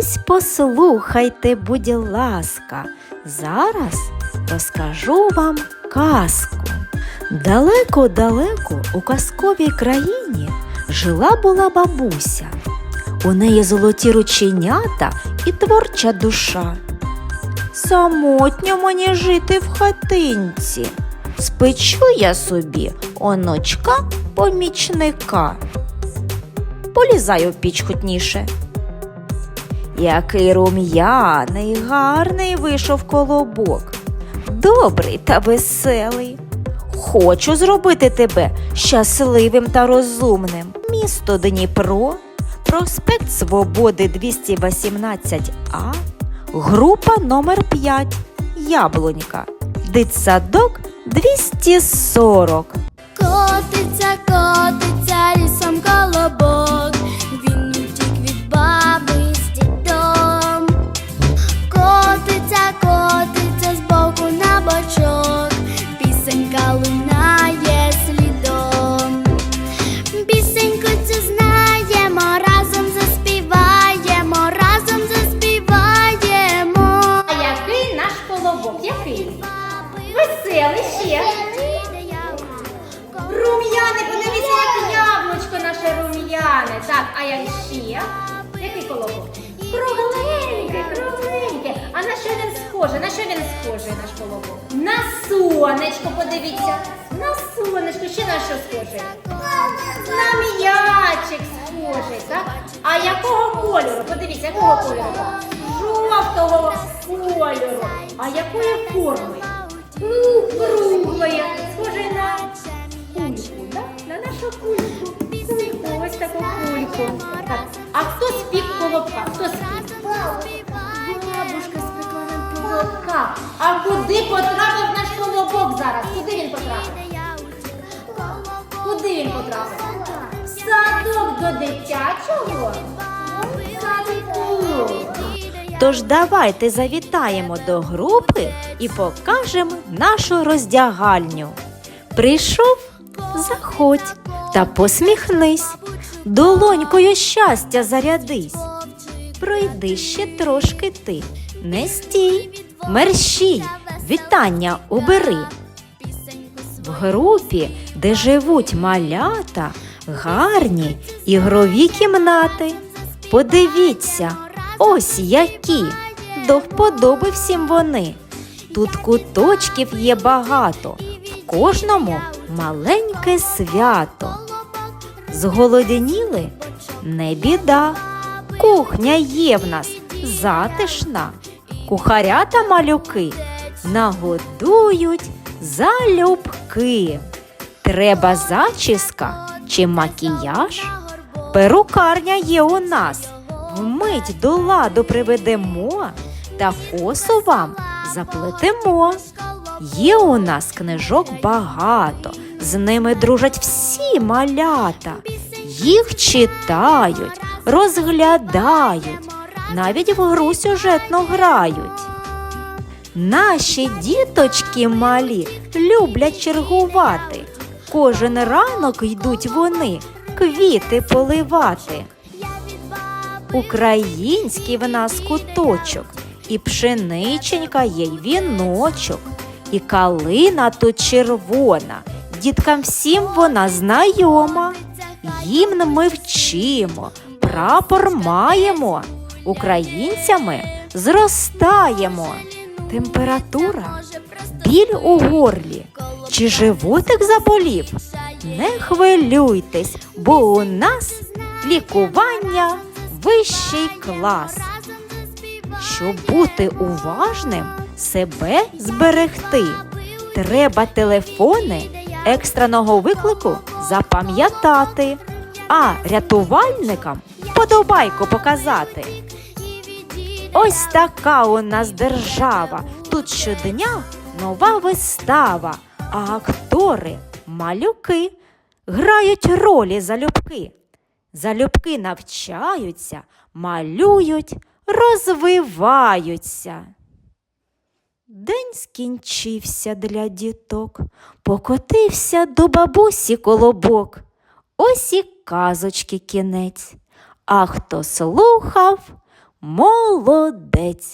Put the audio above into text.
Ось послухайте, будь ласка, зараз розкажу вам казку. Далеко-далеко у казковій країні жила була бабуся. У неї золоті рученята і творча душа. Самотньо мені жити в хатинці. Спечу я собі онучка помічника. Полізаю в піч хутніше. Який рум'яний, гарний вийшов колобок, добрий та веселий. Хочу зробити тебе щасливим та розумним. Місто Дніпро, проспект Свободи 218А, група номер 5 Яблунька, дитсадок 240. Котиться, котиться лісом колобок, Рум'яне, подивіться, як яблучко наше рум'яне. Так, а як ще? Який колобок? Кругленький, кругленький. А на що він схожий? На що він схожий, наш колобок? На сонечко, подивіться. На сонечко, ще на що схожий? На м'ячик схожий, так? А якого кольору? Подивіться, якого кольору? Жовтого кольору. А якої форми? Бабушка спекла нам колобка. А куди потрапив наш колобок зараз? Куди він потрапив? Куди він потрапив? В Садок до дитячого? Садку. Тож давайте завітаємо до групи і покажемо нашу роздягальню. Прийшов, заходь та посміхнись, долонькою щастя зарядись. Пройди ще трошки ти, не стій, мерщій, вітання убери. В групі, де живуть малята, гарні ігрові кімнати. Подивіться, ось які, до вподоби всім вони. Тут куточків є багато, в кожному маленьке свято. Зголодніли? Не біда. Кухня є в нас затишна. Кухаря та малюки нагодують залюбки. Треба зачіска чи макіяж? Перукарня є у нас. Вмить до ладу приведемо та косу вам заплетемо. Є у нас книжок багато, з ними дружать всі малята. Їх читають, розглядають, навіть в гру сюжетно грають. Наші діточки малі люблять чергувати. Кожен ранок йдуть вони квіти поливати. Український в нас куточок, і пшениченька є, й віночок, і калина тут червона. Діткам всім вона знайома. Гімн ми вчимо, прапор маємо, українцями зростаємо. Температура, біль у горлі, чи животик заболів? Не хвилюйтесь, бо у нас лікування вищий клас. Щоб бути уважним, себе зберегти, треба телефони екстреного виклику запам'ятати, а рятувальникам подобайку показати. Ось така у нас держава. Тут щодня нова вистава, а актори малюки грають ролі залюбки. Залюбки навчаються, малюють, розвиваються. День скінчився для діток, покотився до бабусі колобок. Ось і казочки кінець. А хто слухав, Молодець!